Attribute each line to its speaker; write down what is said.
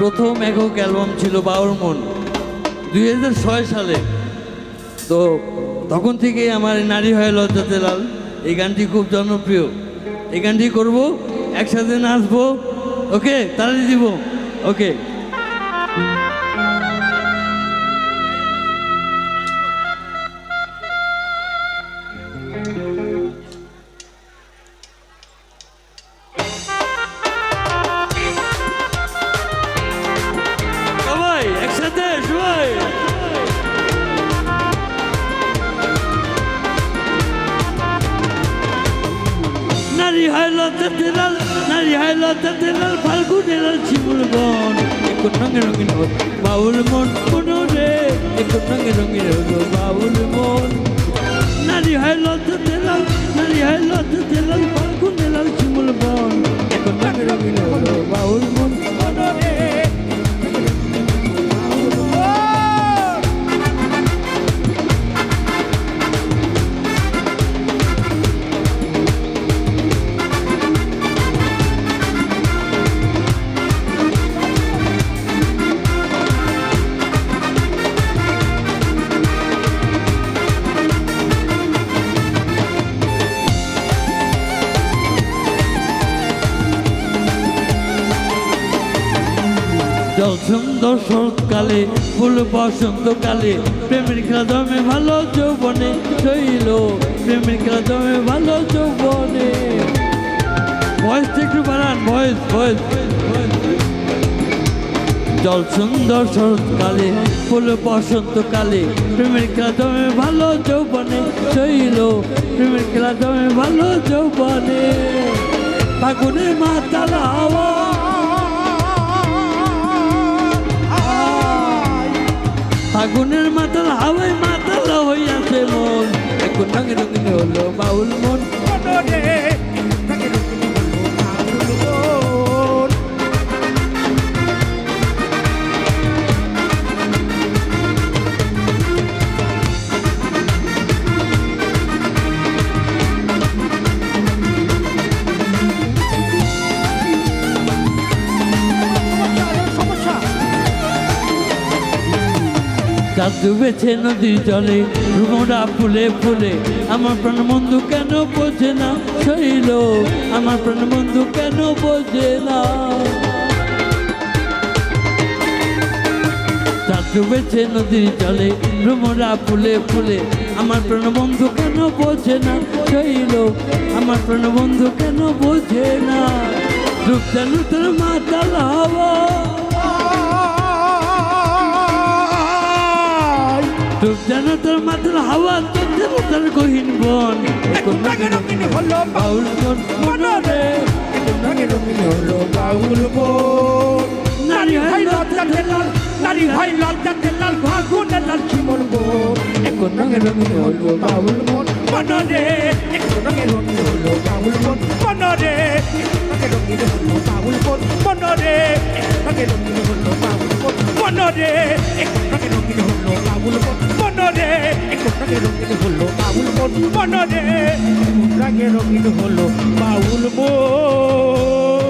Speaker 1: প্রথম একক অ্যালবাম ছিল বাউর মন, দুই হাজার ছয় সালে। তো তখন থেকে আমার নারী হয় লজ্জাতে লাল এই গানটি খুব জনপ্রিয়। এই গানটি করব, একসাথে নাচবো, ওকে? তাহলে দিব, ওকে? নারী হয় লজ্জাতে লাল নারী হয় লজ্জাতে লাল ফাল্গুনের শিমুল বন একটু রঙে রঙিন বাউল মন কোন রে একটু রঙে রঙিন জল সুন্দর শরৎকালে ফুল বসন্তকালে প্রেমের জমে ভালো যৌবনে, শৈল, প্রেমের জমে ভালো যৌবনে। ভয়েস একটু বাড়ান ভয়েস ভয়েস জল সুন্দর শরৎকালে ফুল বসন্তকালে প্রেমের জমে ভালো যৌবনে, শৈল, প্রেমের জমে ভালো যৌবনে। ফাগুনে মাতালা হাওয়া ফাগুনের মাতাল হাওয়াই মাতাল হইয়াছে মন। এখন রঙে রঙিন হলো বাউল মন। চাঁদ ডুবেছে নদীর জলে রুমরা ফুলে ফুলে। আমার প্রাণ বন্ধু কেন বোঝে না? শৈল আমার প্রাণ বন্ধু কেন বোঝে না? চাঁদ ডুবেছে নদীর জলে রুমরা ফুলে ফুলে। আমার প্রাণ বন্ধু কেন বোঝে না? শৈল আমার প্রাণ বন্ধু কেন বোঝে না? ডুব যেন তোর মাতাল হাওয়া। ডুব যেন তোর মাতাল হাওয়া তোর যেন তোর গহীন বন। এখন রঙে রঙিন হলো বাউল মনরে নারী হয় লজ্জাতে লাল
Speaker 2: নারী হয় লজ্জাতে লাল ফাগুনে লাল শিমর বোন।
Speaker 1: এখন রঙে রঙিন হলো বাউল মন
Speaker 2: মনরে একটু রঙে রঙিন হলো বাউল মন মনরে রঙে রঙিন হলো বাউল মন মনরে রঙে রঙিন হলো বাউল মন মনরে রঙে রঙিন হলো বাউল মন মনরে রঙে রঙিন হলো বাউল মন মনরে রঙে রঙিন হলো বাউল মন।